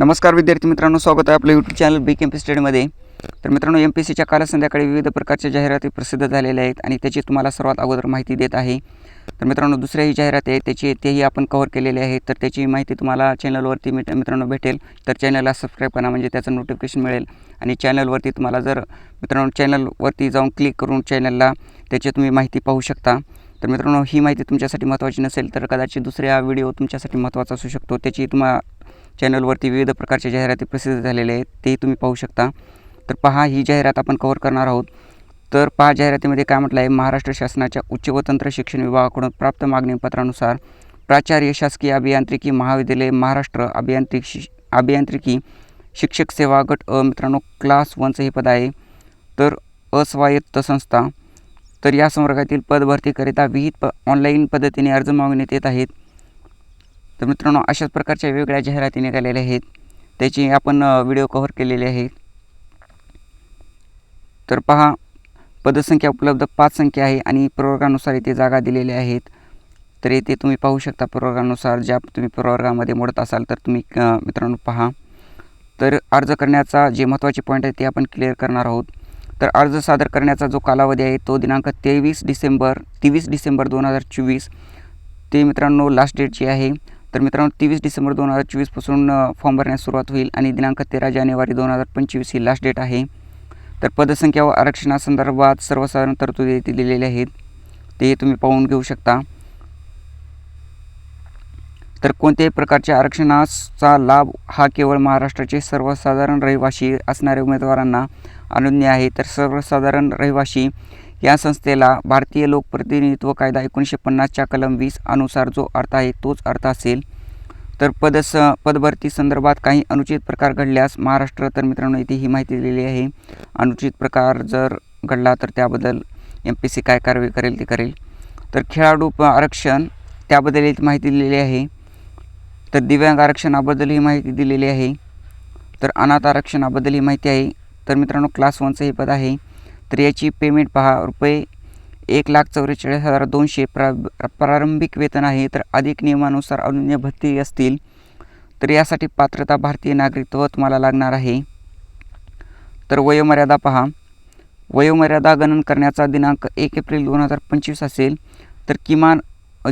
नमस्कार विद्यार्थी मित्रांनो स्वागत आहे आपलं YouTube channel B M P स्टडीमध्ये तर मित्रांनो एम पी सीच्या काल संध्याकाळी विविध प्रकारच्या जाहिराती प्रसिद्ध झालेल्या आहेत आणि त्याची तुम्हाला सर्वात अगोदर माहिती देत आहे. तर मित्रांनो दुसऱ्याही जाहिराती आहेत त्याची तेही आपण कव्हर केलेले आहे. तर त्याची माहिती तुम्हाला चॅनलवरती मिट मित्रांनो भेटेल. तर चॅनलला सबस्क्राईब करा म्हणजे त्याचं नोटिफिकेशन मिळेल. आणि चॅनलवरती तुम्हाला जर मित्रांनो चॅनलवरती जाऊन क्लिक करून चॅनलला त्याची तुम्ही माहिती पाहू शकता. तर मित्रांनो ही माहिती तुमच्यासाठी महत्त्वाची नसेल तर कदाचित दुसऱ्या व्हिडिओ तुमच्यासाठी महत्त्वाचा असू शकतो. त्याची तुम्हा चॅनलवरती विविध प्रकारच्या जाहिराती प्रसिद्ध झालेल्या आहेत तेही तुम्ही पाहू शकता. तर पहा ही जाहिरात आपण कव्हर करणार आहोत. तर पहा जाहिरातीमध्ये काय म्हटलं आहे महाराष्ट्र शासनाच्या उच्च व तंत्र शिक्षण विभागाकडून प्राप्त मागणीपत्रानुसार प्राचार्य शासकीय अभियांत्रिकी महाविद्यालय महाराष्ट्र अभियांत्रिक शि अभियांत्रिकी शिक्षक सेवा गट अ मित्रांनो क्लास वनचं हे पद आहे. तर अस्वायत्त संस्था. तर या संवर्गातील पद भरतीकरिता विहित प ऑनलाईन पद्धतीने अर्ज मागण्यात येत आहेत. तर मित्रांनो अशाच प्रकारच्या वेगवेगळ्या जाहिराती निघालेल्या आहेत. त्याची आपण व्हिडिओ कव्हर केलेले आहेत तर पहा पदसंख्या उपलब्ध पाच संख्या आहे आणि प्रवर्गानुसार इथे जागा दिलेल्या आहेत. तर येथे तुम्ही पाहू शकता प्रवर्गानुसार ज्या तुम्ही प्रवर्गामध्ये मोडत असाल तर तुम्ही मित्रांनो पहा. तर अर्ज करण्याचा जे महत्त्वाचे पॉईंट आहे ते आपण क्लिअर करणार आहोत. तर अर्ज सादर करण्याचा जो कालावधी आहे तो दिनांक तेवीस डिसेंबर तेवीस डिसेंबर दोन हजार चोवीस. ते मित्रांनो लास्ट डेट जी आहे. तर मित्रांनो तेवीस डिसेंबर दोन हजार चोवीसपासून फॉर्म भरण्यास सुरुवात होईल आणि दिनांक तेरा जानेवारी दोन हजार पंचवीस ही लास्ट डेट आहे. तर पदसंख्या व आरक्षणासंदर्भात सर्वसाधारण तरतुदी येथे दिलेल्या आहेत. ते तुम्ही पाहून घेऊ शकता. तर कोणत्याही प्रकारच्या आरक्षणाचा लाभ हा केवळ महाराष्ट्राचे सर्वसाधारण रहिवासी असणाऱ्या उमेदवारांना अनन्य आहे. तर सर्वसाधारण रहिवासी या संस्थेला भारतीय लोकप्रतिनिधित्व कायदा एकोणीसशे पन्नासच्या कलम वीस अनुसार जो अर्थ आहे तोच अर्थ असेल. तर पदस पदभरती संदर्भात काही अनुचित प्रकार घडल्यास महाराष्ट्र तर मित्रांनो इथे ही माहिती दिलेली आहे. अनुचित प्रकार जर घडला तर त्याबद्दल एम पी सी काय कारवाई करेल ते करेल. तर खेळाडू आरक्षण त्याबद्दल इथे माहिती दिलेली आहे. तर दिव्यांग आरक्षणाबद्दल ही माहिती दिलेली आहे. तर अनाथ आरक्षणाबद्दल ही माहिती आहे. तर मित्रांनो क्लास वनचं हे पद आहे. तर याची पेमेंट पहा. रुपये एक लाख चौवेचाळीस हजार दोनशे प्रा प्रारंभिक वेतन आहे. तर अधिक नियमानुसार अनुन्य भत्ती असतील तर यासाठी पात्रता भारतीय नागरिकत्व तुम्हाला लागणार आहे. तर वयोमर्यादा पहा. वयोमर्यादा गणन करण्याचा दिनांक एक एप्रिल दोन हजार पंचवीस असेल तर किमान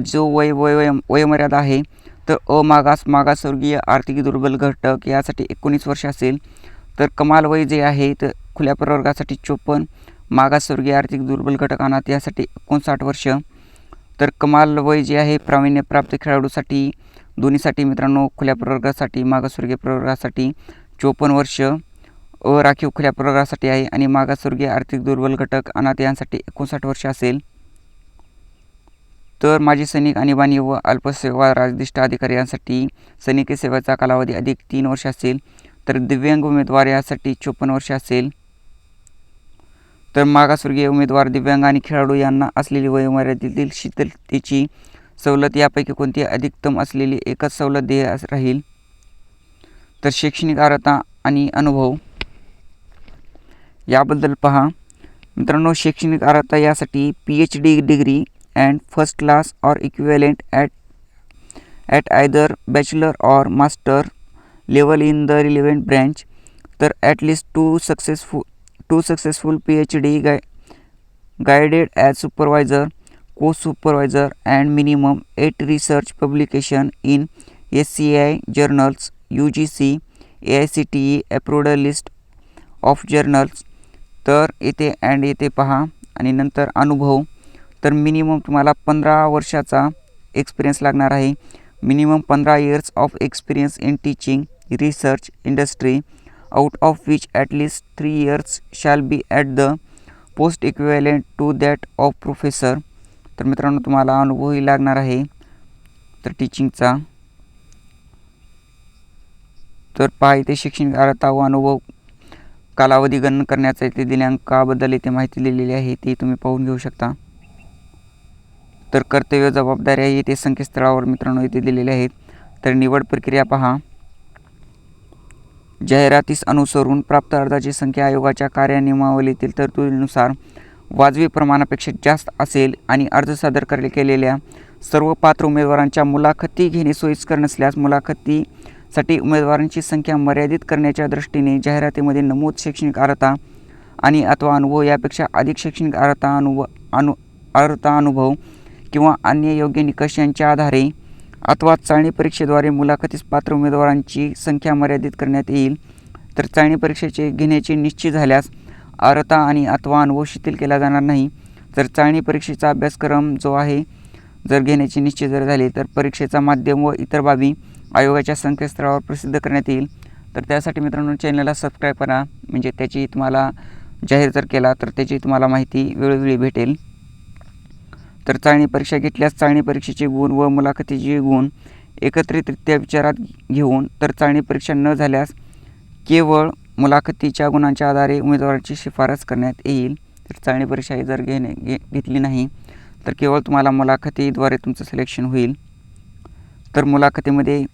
जो वय वय वयोमर्यादा आहे तर अमागास मागासवर्गीय आर्थिक दुर्बल घटक यासाठी एकोणीस वर्ष असेल. तर कमाल वय जे आहे तर खुल्या प्रवर्गासाठी चोपन्न मागासवर्गीय आर्थिक दुर्बल घटक अनाथ यासाठी एकोणसाठ वर्ष. तर कमाल वय जे आहे प्रावीण्यप्राप्त खेळाडूसाठी दोन्हीसाठी मित्रांनो खुल्या प्रवर्गासाठी मागासवर्गीय प्रवर्गासाठी चोपन्न वर्ष. अराखीव खुल्या प्रवर्गासाठी आहे आणि मागासवर्गीय आर्थिक दुर्बल घटक अनाथ यांसाठी एकोणसाठ वर्ष असेल. तर माजी सैनिक आणीबाणी व अल्पसेवा राजदिष्ट अधिकारी यांसाठी सैनिकी सेवेचा कालावधी अधिक तीन वर्ष असेल. तर दिव्यांग उमेदवार यासाठी चोपन्न वर्ष असेल. तर मागासवर्गीय उमेदवार दिव्यांग आणि खेळाडू यांना असलेली वयोमर्यादेतील शिथिलतेची सवलत यापैकी कोणती अधिकतम असलेली एकच सवलत देय राहील? तर शैक्षणिक अर्हता आणि अनुभव याबद्दल पहा. मित्रांनो शैक्षणिक अर्हता यासाठी P H D degree and first class or equivalent at at either bachelor or master level in the relevant branch तर at least two successful two successful P H D guide guided as supervisor co supervisor and minimum eight research publication in S C I journals U G C A I C T E approved list of journals तर येथे and येथे पहा आणि नंतर अनुभव. तर minimum तुम्हाला पंधरा वर्षाचा एक्सपिरियन्स लागणार आहे. मिनिमम पंधरा years of experience in teaching research industry out of which at least three years shall be at the post equivalent to that of professor तर मित्रांनो तुम्हाला अनुभवही लागणार आहे. तर टीचिंगचा तर पहा इथे शैक्षणिक अर्हता व अनुभव कालावधी गणन करण्याचा इथे दिनांकाबद्दल इथे माहिती दिलेली आहे. ती तुम्ही पाहून घेऊ शकता. तर कर्तव्य जबाबदाऱ्या इथे संकेतस्थळावर मित्रांनो इथे दिलेल्या आहेत. तर निवड प्रक्रिया पहा. जाहिरातीस अनुसरून प्राप्त अर्जाची संख्या आयोगाच्या कार्यनियमावलीतील तरतुदीनुसार वाजवी प्रमाणापेक्षा जास्त असेल आणि अर्ज सादर करले केलेल्या सर्व पात्र उमेदवारांच्या मुलाखती घेणे सोयीस्कर नसल्यास मुलाखतीसाठी उमेदवारांची संख्या मर्यादित करण्याच्या दृष्टीने जाहिरातीमध्ये नमूद शैक्षणिक अर्हता आणि अथवा अनुभव यापेक्षा अधिक शैक्षणिक अर्हता अनुभव अनु अर्हता अनुभव किंवा अन्य योग्य निकष यांच्या आधारे अथवा चाळणी परीक्षेद्वारे मुलाखतीस पात्र उमेदवारांची संख्या मर्यादित करण्यात येईल. तर चाळणी परीक्षेचे घेण्याचे निश्चित झाल्यास अर्हता आणि अथवा अनुभव शिथिल केला जाणार नाही. तर चाळणी परीक्षेचा अभ्यासक्रम जो आहे जर घेण्याची निश्चित जर झाली तर परीक्षेचा माध्यम व इतर बाबी आयोगाच्या संकेतस्थळावर प्रसिद्ध करण्यात येईल. तर त्यासाठी मित्रांनो चॅनलला सबस्क्राईब करा. म्हणजे त्याची तुम्हाला जाहीर जर केला तर त्याची तुम्हाला माहिती वेळोवेळी भेटेल. तर चाळणी परीक्षा घेतल्यास चाळणी परीक्षेचे गुण व मुलाखतीचे गुण एकत्रितरित्या विचारात घेऊन तर चाळणी परीक्षा न झाल्यास केवळ मुलाखतीच्या गुणांच्या आधारे उमेदवाराची शिफारस करण्यात येईल. तर चाळणी परीक्षा ही जर घेणे घे घेतली नाही तर केवळ तुम्हाला मुलाखतीद्वारे तुमचं सिलेक्शन होईल. तर मुलाखतीमध्ये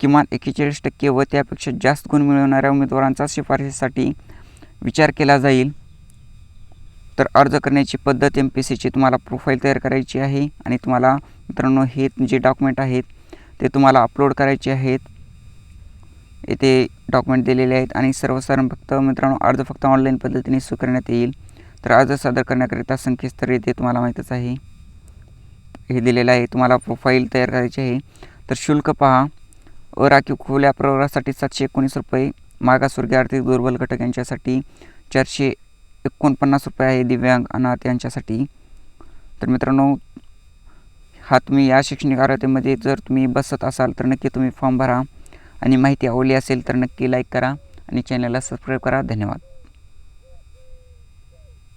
किमान एक्केचाळीस टक्के व त्यापेक्षा जास्त गुण मिळवणाऱ्या उमेदवारांचा शिफारशीसाठी विचार केला जाईल. तर अर्ज करण्याची पद्धत एम पी सीची तुम्हाला प्रोफाईल तयार करायची आहे आणि तुम्हाला मित्रांनो हे जे डॉक्युमेंट आहेत ते तुम्हाला अपलोड करायचे आहेत. येथे डॉक्युमेंट दिलेले आहेत आणि सर्वसाधारण फक्त मित्रांनो अर्ज फक्त ऑनलाईन पद्धतीने स्वीकारण्यात येईल. तर अर्ज सादर करण्याकरिता संकेतस्थळ येथे तुम्हाला माहीतच आहे. हे दिलेलं आहे तुम्हाला प्रोफाईल तयार करायची आहे. तर शुल्क पहा. अराखीव खुल्या प्रवर्गासाठी सातशे एकोणीस रुपये मागासवर्गीय आर्थिक दुर्बल घटक यांच्यासाठी चारशे एकोणपन्नास रुपये आहे दिव्यांग अनाथ यांच्यासाठी. तर मित्रांनो हा तुम्ही या शैक्षणिक अर्हतेमध्ये जर तुम्ही बसत असाल तर नक्की तुम्ही फॉर्म भरा. आणि माहिती आवडली असेल तर नक्की लाईक करा आणि चॅनलला सबस्क्राईब करा. धन्यवाद.